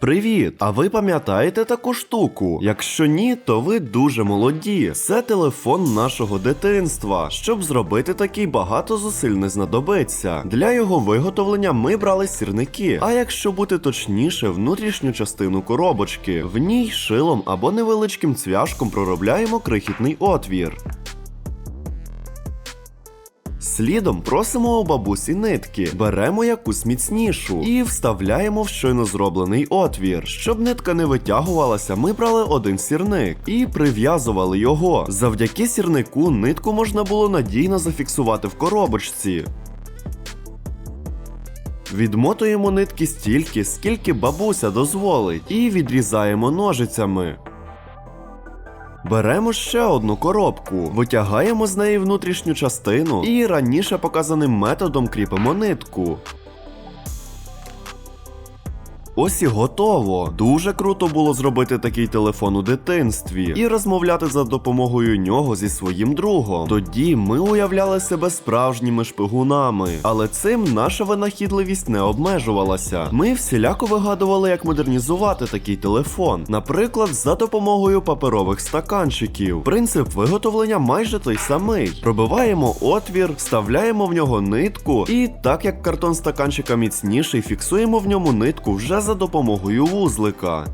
Привіт! А ви пам'ятаєте таку штуку? Якщо ні, то ви дуже молоді. Це телефон нашого дитинства. Щоб зробити такий багато зусиль не знадобиться. Для його виготовлення ми брали сірники. А якщо бути точніше, внутрішню частину коробочки. В ній шилом або невеличким цвяшком проробляємо крихітний отвір. Слідом просимо у бабусі нитки, беремо якусь міцнішу і вставляємо в щойно зроблений отвір. Щоб нитка не витягувалася, ми брали один сірник і прив'язували його. Завдяки сірнику нитку можна було надійно зафіксувати в коробочці. Відмотуємо нитки стільки, скільки бабуся дозволить, і відрізаємо ножицями. Беремо ще одну коробку, витягаємо з неї внутрішню частину і раніше показаним методом кріпимо нитку. Ось і готово. Дуже круто було зробити такий телефон у дитинстві і розмовляти за допомогою нього зі своїм другом. Тоді ми уявляли себе справжніми шпигунами, але цим наша винахідливість не обмежувалася. Ми всіляко вигадували, як модернізувати такий телефон, наприклад, за допомогою паперових стаканчиків. Принцип виготовлення майже той самий. Пробиваємо отвір, вставляємо в нього нитку, і так як картон стаканчика міцніший, фіксуємо в ньому нитку вже за допомогою вузлика.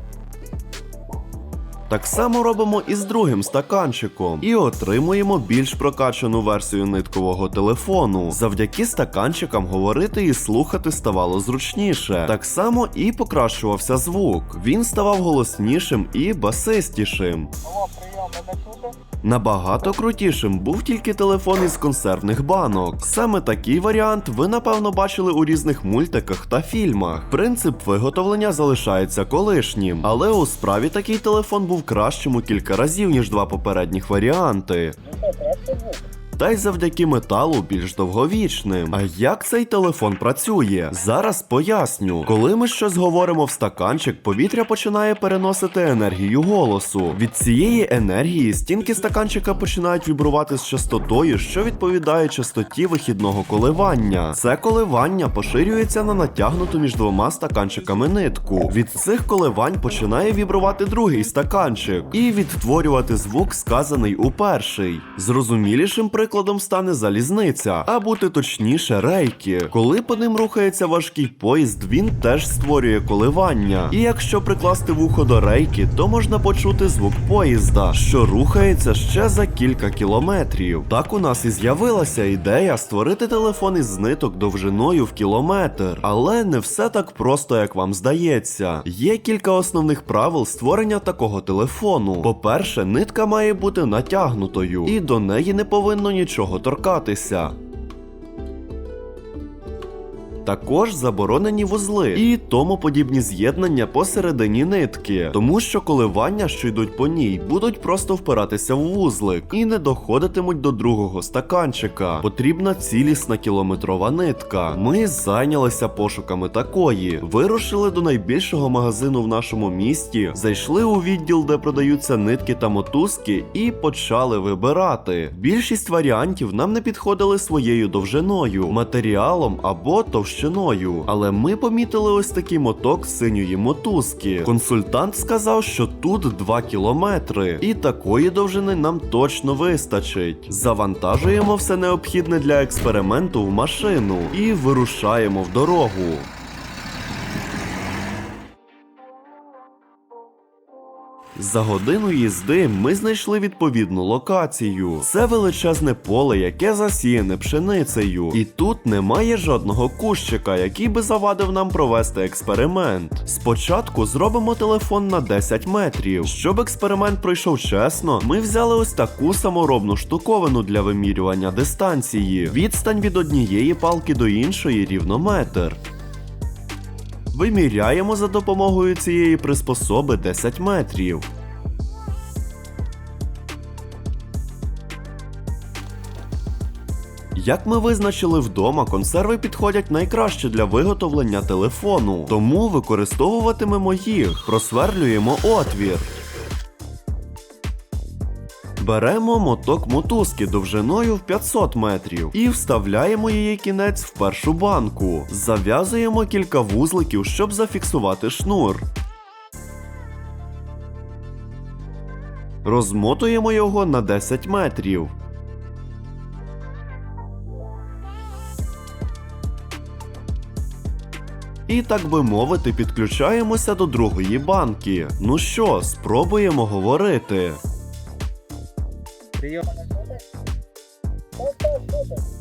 Так само робимо і з другим стаканчиком і отримуємо більш прокачану версію ниткового телефону. Завдяки стаканчикам говорити і слухати ставало зручніше. Так само і покращувався звук. Він ставав голоснішим і басистішим. Алло, прийом, мене чути? Набагато крутішим був тільки телефон із консервних банок. Саме такий варіант ви напевно бачили у різних мультиках та фільмах. Принцип виготовлення залишається колишнім, але у справі такий телефон був кращим у кілька разів, ніж два попередніх варіанти. Та й завдяки металу більш довговічним. А як цей телефон працює? Зараз поясню. Коли ми щось говоримо в стаканчик, повітря починає переносити енергію голосу. Від цієї енергії стінки стаканчика починають вібрувати з частотою, що відповідає частоті вихідного коливання. Це коливання поширюється на натягнуту між двома стаканчиками нитку. Від цих коливань починає вібрувати другий стаканчик і відтворювати звук, сказаний у перший. Зрозумілішим прикладом стане залізниця, а бути точніше, рейки. Коли по ним рухається важкий поїзд, він теж створює коливання. І якщо прикласти вухо до рейки, то можна почути звук поїзда, що рухається ще за кілька кілометрів. Так у нас і з'явилася ідея створити телефон із ниток довжиною в кілометр. Але не все так просто, як вам здається. Є кілька основних правил створення такого телефону. По-перше, нитка має бути натягнутою, і до неї не повинно нічого торкатися. Також заборонені вузли і тому подібні з'єднання посередині нитки, тому що коливання, що йдуть по ній, будуть просто впиратися в вузлик і не доходитимуть до другого стаканчика. Потрібна цілісна кілометрова нитка. Ми зайнялися пошуками такої, вирушили до найбільшого магазину в нашому місті, зайшли у відділ, де продаються нитки та мотузки, і почали вибирати. Більшість варіантів нам не підходили своєю довжиною, матеріалом або товщиною. Але ми помітили ось такий моток синьої мотузки. Консультант сказав, що тут 2 кілометри, і такої довжини нам точно вистачить. Завантажуємо все необхідне для експерименту в машину і вирушаємо в дорогу. За годину їзди ми знайшли відповідну локацію. Це величезне поле, яке засіяне пшеницею. І тут немає жодного кущика, який би завадив нам провести експеримент. Спочатку зробимо телефон на 10 метрів. Щоб експеримент пройшов чесно, ми взяли ось таку саморобну штуковину для вимірювання дистанції. Відстань від однієї палки до іншої рівно метр. Виміряємо за допомогою цієї приспособи 10 метрів. Як ми визначили вдома, консерви підходять найкраще для виготовлення телефону, тому використовуватимемо їх, просверлюємо отвір. Беремо моток мотузки довжиною в 500 метрів і вставляємо її кінець в першу банку. Зав'язуємо кілька вузликів, щоб зафіксувати шнур. Розмотуємо його на 10 метрів. І, так би мовити, підключаємося до другої банки. Ну що, спробуємо говорити.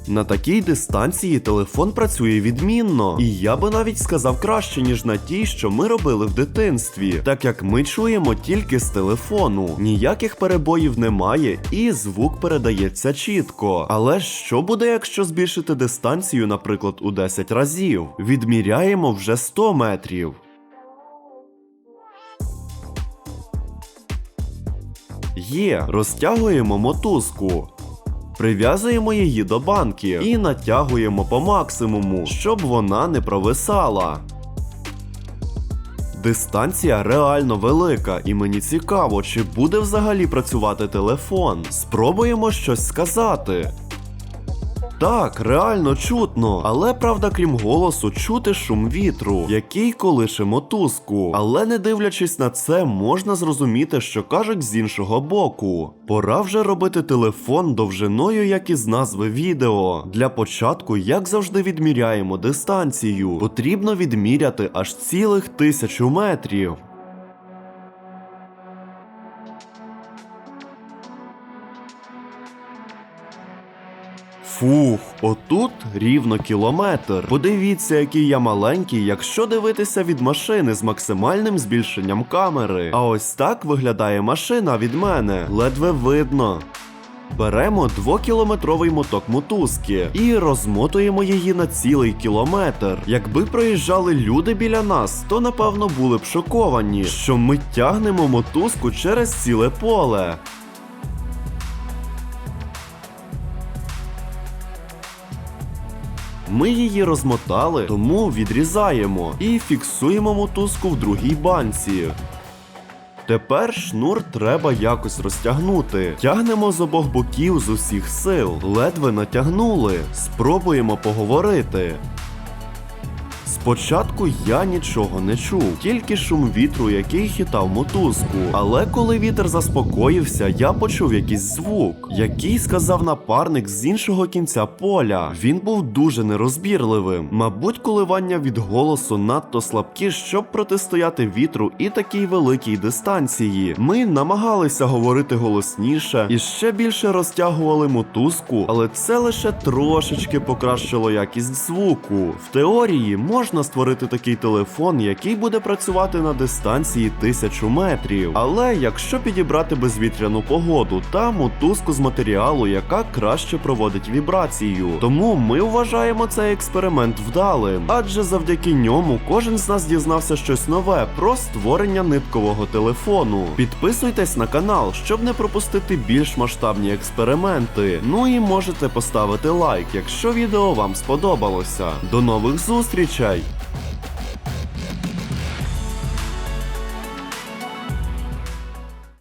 На такій дистанції телефон працює відмінно, і я би навіть сказав краще, ніж на тій, що ми робили в дитинстві, так як ми чуємо тільки з телефону, ніяких перебоїв немає, і звук передається чітко. Але що буде, якщо збільшити дистанцію, наприклад, у 10 разів? Відміряємо вже 100 метрів. Є, розтягуємо мотузку. Прив'язуємо її до банки і натягуємо по максимуму, щоб вона не провисала. Дистанція реально велика, і мені цікаво, чи буде взагалі працювати телефон. Спробуємо щось сказати. Так, реально чутно, але правда, крім голосу, чути шум вітру, який колише мотузку. Але не дивлячись на це, можна зрозуміти, що кажуть з іншого боку. Пора вже робити телефон довжиною, як із назви відео. Для початку, як завжди, відміряємо дистанцію. Потрібно відміряти аж цілих тисячу метрів. Фух, отут рівно кілометр. Подивіться, який я маленький, якщо дивитися від машини з максимальним збільшенням камери. А ось так виглядає машина від мене. Ледве видно. Беремо двокілометровий моток мотузки і розмотуємо її на цілий кілометр. Якби проїжджали люди біля нас, то напевно були б шоковані, що ми тягнемо мотузку через ціле поле. Ми її розмотали, тому відрізаємо і фіксуємо мотузку в другій банці. Тепер шнур треба якось розтягнути. Тягнемо з обох боків з усіх сил. Ледве натягнули. Спробуємо поговорити. Спочатку я нічого не чув, тільки шум вітру, який хитав мотузку. Але коли вітер заспокоївся, я почув якийсь звук, який сказав напарник з іншого кінця поля. Він був дуже нерозбірливим. Мабуть, коливання від голосу надто слабкі, щоб протистояти вітру і такій великій дистанції. Ми намагалися говорити голосніше і ще більше розтягували мотузку, але це лише трошечки покращило якість звуку. В теорії можна створити такий телефон, який буде працювати на дистанції тисячу метрів. Але якщо підібрати безвітряну погоду та мотузку з матеріалу, яка краще проводить вібрацію. Тому ми вважаємо цей експеримент вдалим, адже завдяки ньому кожен з нас дізнався щось нове про створення ниткового телефону. Підписуйтесь на канал, щоб не пропустити більш масштабні експерименти. Ну і можете поставити лайк, якщо відео вам сподобалося. До нових зустрічей! Jair.